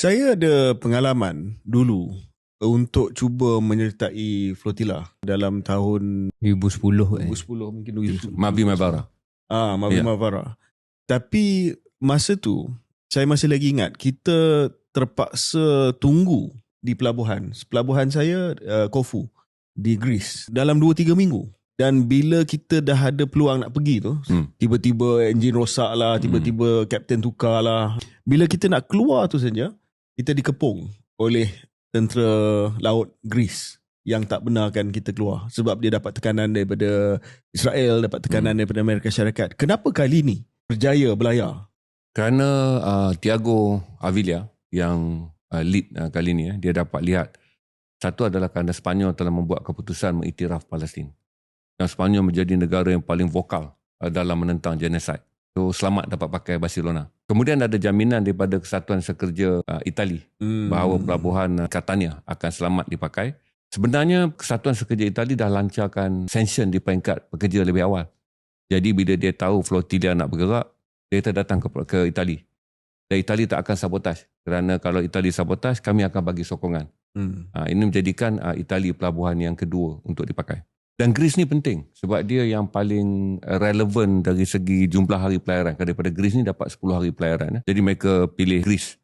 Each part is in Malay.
Saya ada pengalaman dulu untuk cuba menyertai flotilla dalam tahun 2010 eh. 2010 mungkin 2010. Mabi Mabara. Ah, Mabi Ya. Mavara. Tapi masa tu saya masih lagi ingat kita terpaksa tunggu di pelabuhan. Pelabuhan saya uh, Kofu di Greece dalam 2 3 minggu. Dan bila kita dah ada peluang nak pergi tu, Hmm. tiba-tiba enjin rosak lah, tiba-tiba kapten tukar lah. Bila kita nak keluar tu saja, kita dikepung oleh tentera laut Greece yang tak benarkan kita keluar sebab dia dapat tekanan daripada Israel, dapat tekanan daripada Amerika Syarikat. Kenapa kali ni berjaya belayar? Kerana uh, Tiago Avila yang uh, lead uh, kali ni, eh, dia dapat lihat satu adalah kerana Sepanyol telah membuat keputusan mengiktiraf Palestin. Dan Sepanyol menjadi negara yang paling vokal uh, dalam menentang genocide. So selamat dapat pakai Barcelona. Kemudian ada jaminan daripada Kesatuan Sekerja uh, Itali Hmm. bahawa pelabuhan uh, Catania akan selamat dipakai. Sebenarnya Kesatuan Sekerja Itali dah lancarkan sanction di peringkat pekerja lebih awal. Jadi bila dia tahu flotilla nak bergerak, dia datang ke, ke Itali. Dan Itali tak akan sabotaj. Kerana kalau Itali sabotaj, kami akan bagi sokongan. Hmm. Ha, ini menjadikan uh, Itali pelabuhan yang kedua untuk dipakai. Dan Greece ni penting sebab dia yang paling relevan dari segi jumlah hari pelayaran. Kan Daripada Greece ni dapat 10 hari pelayaran. eh. Jadi mereka pilih Greece.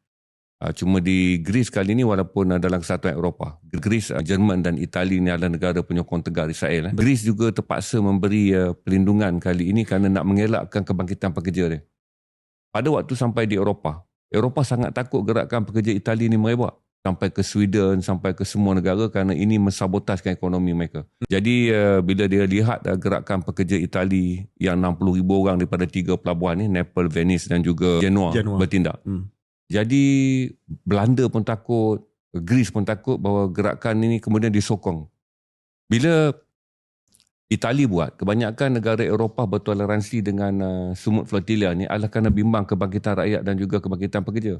Uh, cuma di Greece kali ni walaupun dalam kesatuan Eropah. Greece, uh, Jerman dan Itali ni adalah negara penyokong tegar Israel. Eh. Greece juga terpaksa memberi uh, pelindungan kali ini kerana nak mengelakkan kebangkitan pekerja dia. Pada waktu sampai di Eropah, Eropah sangat takut gerakan pekerja Itali ni merebak sampai ke Sweden, sampai ke semua negara kerana ini mensabotajkan ekonomi mereka. Jadi uh, bila dia lihat uh, gerakan pekerja Itali yang 60 ribu orang daripada tiga pelabuhan ni, Naples, Venice dan juga Genoa, Genoa. bertindak. Hmm. Jadi Belanda pun takut, Greece pun takut bahawa gerakan ini kemudian disokong. Bila Itali buat, kebanyakan negara Eropah bertoleransi dengan uh, sumut flotilla ni adalah kerana bimbang kebangkitan rakyat dan juga kebangkitan pekerja.